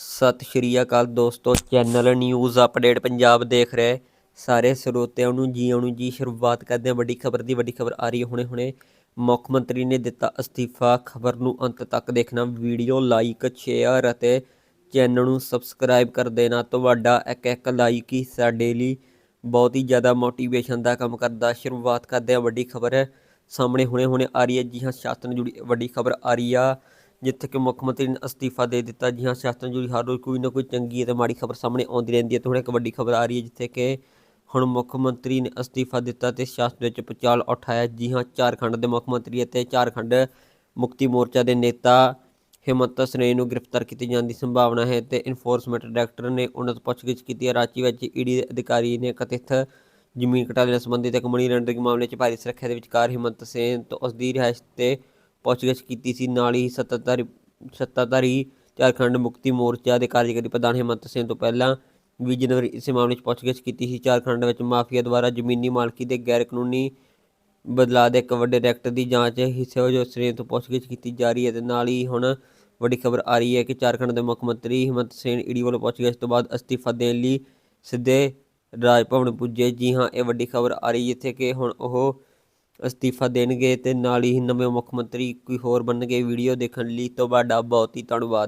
ਸਤਿ ਸ਼੍ਰੀ ਅਕਾਲ ਦੋਸਤੋ, channel news update Punjab ਦੇਖ ਰਹੇ। ਸਾਰੇ ਸਰੋਤਿਆਂ ਨੂੰ ਜੀ, ਆਉਣ ਜੀ, ਸ਼ੁਰੂਆਤ ਕਰਦੇ ਹਾਂ। ਵੱਡੀ ਖਬਰ ਦੀ, ਵੱਡੀ ਖਬਰ ਆ ਰਹੀ ਹੈ ਹੁਣੇ ਹੁਣੇ। ਮੁੱਖ ਮੰਤਰੀ ਨੇ ਦਿੱਤਾ ਅਸਤੀਫਾ। ਖਬਰ ਨੂੰ ਅੰਤ ਤੱਕ ਦੇਖਣਾ, ਵੀਡੀਓ ਲਾਈਕ, ਸ਼ੇਅਰ ਅਤੇ ਚੈਨਲ ਨੂੰ ਸਬਸਕ੍ਰਾਈਬ ਕਰ ਦੇਣਾ। ਤੁਹਾਡਾ ਇੱਕ ਇੱਕ ਲਾਈਕ ਹੀ ਸਾਡੇ ਲਈ ਬਹੁਤ ਹੀ ਜ਼ਿਆਦਾ ਮੋਟੀਵੇਸ਼ਨ ਦਾ ਕੰਮ ਕਰਦਾ। ਸ਼ੁਰੂਆਤ ਕਰਦੇ ਹਾਂ, ਵੱਡੀ ਖਬਰ ਸਾਹਮਣੇ ਹੁਣੇ ਹੁਣੇ ਆ ਰਹੀ ਹੈ। ਜੀ ਹਾਂ ਸ਼ਾਸਨ ਜੁੜੀ ਵੱਡੀ ਖਬਰ ਆ ਰਹੀ ਆ। ਜਿੱਥੇ ਕਿ ਮੁੱਖ ਮੰਤਰੀ ਨੇ ਅਸਤੀਫਾ ਦੇ ਦਿੱਤਾ। ਜੀ ਹਾਂ ਸ਼ਾਸਨ ਜੁੜੀ ਹਰ ਰੋਜ਼ ਕੋਈ ਨਾ ਕੋਈ ਚੰਗੀ ਅਤੇ ਮਾੜੀ ਖਬਰ ਸਾਹਮਣੇ ਆਉਂਦੀ ਰਹਿੰਦੀ ਹੈ। ਤੇ ਹੁਣ ਇੱਕ ਵੱਡੀ ਖਬਰ ਆ ਰਹੀ ਹੈ ਜਿੱਥੇ ਕਿ ਹੁਣ ਮੁੱਖ ਮੰਤਰੀ ਨੇ ਅਸਤੀਫਾ ਦਿੱਤਾ ਤੇ ਸ਼ਾਸਨ ਵਿੱਚ ਪਚਾਲ ਉਠਾਇਆ। ਜੀ ਹਾਂ ਝਾਰਖੰਡ ਦੇ ਮੁੱਖ ਮੰਤਰੀ ਅਤੇ ਝਾਰਖੰਡ ਮੁਕਤੀ ਮੋਰਚਾ ਦੇ ਨੇਤਾ ਹਿਮੰਤ ਸਰੇਨ ਨੂੰ ਗ੍ਰਿਫਤਾਰ ਕੀਤੇ ਜਾਣ ਦੀ ਸੰਭਾਵਨਾ ਹੈ ਤੇ ਇਨਫੋਰਸਮੈਂਟ ਡਾਇਰੈਕਟਰ ਨੇ ਉਹਨਾਂ ਤੋਂ ਪੁੱਛਗਿੱਛ ਕੀਤੀ ਹੈ। ਰਾਂਚੀ ਵਿੱਚ ਈਡੀ ਦੇ ਅਧਿਕਾਰੀ ਨੇ ਕਥਿਤ ਜ਼ਮੀਨ ਘਟਾਲੇ ਨਾਲ ਸੰਬੰਧਿਤ ਇੱਕ ਮਨੀ ਲਾਂਡਰਿੰਗ ਮਾਮਲੇ 'ਚ ਭਾਰੀ ਸੁਰੱਖਿਆ ਦੇ ਵਿਚਕਾਰ ਹਿਮੰਤ ਸੇਨ ਤੋਂ ਉਸ ਦੀ ਰਿਹਾਇਸ਼ ਤੇ ਪੁੱਛਗਿੱਛ ਕੀਤੀ ਸੀ। ਨਾਲ ਹੀ ਸੱਤਾਧਾਰੀ ਸੱਤਾਧਾਰੀ ਝਾਰਖੰਡ ਮੁਕਤੀ ਮੋਰਚਾ ਦੇ ਕਾਰਜਕਾਰੀ ਪ੍ਰਧਾਨ ਹਿਮੰਤ ਸਿੰਘ ਤੋਂ ਪਹਿਲਾਂ 20 ਜਨਵਰੀ, ਇਸੇ ਮਾਮਲੇ 'ਚ ਪੁੱਛਗਿੱਛ ਕੀਤੀ ਸੀ। ਝਾਰਖੰਡ ਵਿੱਚ ਮਾਫੀਆ ਦੁਆਰਾ ਜ਼ਮੀਨੀ ਮਾਲਕੀ ਦੇ ਗੈਰ ਕਾਨੂੰਨੀ ਬਦਲਾਅ ਦੇ ਇੱਕ ਵੱਡੇ ਡਾਇਰੈਕਟਰ ਦੀ ਜਾਂਚ ਹਿੱਸੇ ਵਜੋਂ ਸ੍ਰੇਨ ਤੋਂ ਪੁੱਛਗਿੱਛ ਕੀਤੀ ਜਾ ਰਹੀ ਹੈ ਤੇ ਨਾਲ ਹੀ ਹੁਣ ਵੱਡੀ ਖਬਰ ਆ ਰਹੀ ਹੈ ਕਿ ਝਾਰਖੰਡ ਦੇ ਮੁੱਖ ਮੰਤਰੀ ਹਿਮੰਤ ਸੇਨ ਈਡੀ ਵੱਲੋਂ ਪੁੱਛਗਿੱਛ ਤੋਂ ਬਾਅਦ ਅਸਤੀਫਾ ਦੇਣ ਲਈ ਸਿੱਧੇ ਰਾਜ ਭਵਨ ਪੁੱਜੇ। ਜੀ ਹਾਂ, ਇਹ ਵੱਡੀ ਖਬਰ ਆ ਰਹੀ ਜਿੱਥੇ ਕਿ ਹੁਣ ਉਹ ਅਸਤੀਫਾ ਦੇਣਗੇ ਤੇ ਨਾਲ ਹੀ ਨਵੇਂ ਮੁੱਖ ਮੰਤਰੀ ਕੋਈ ਹੋਰ ਬਣਨਗੇ ਵੀਡੀਓ ਦੇਖਣ ਲਈ, ਤੁਹਾਡਾ ਬਹੁਤ ਹੀ ਧੰਨਵਾਦ।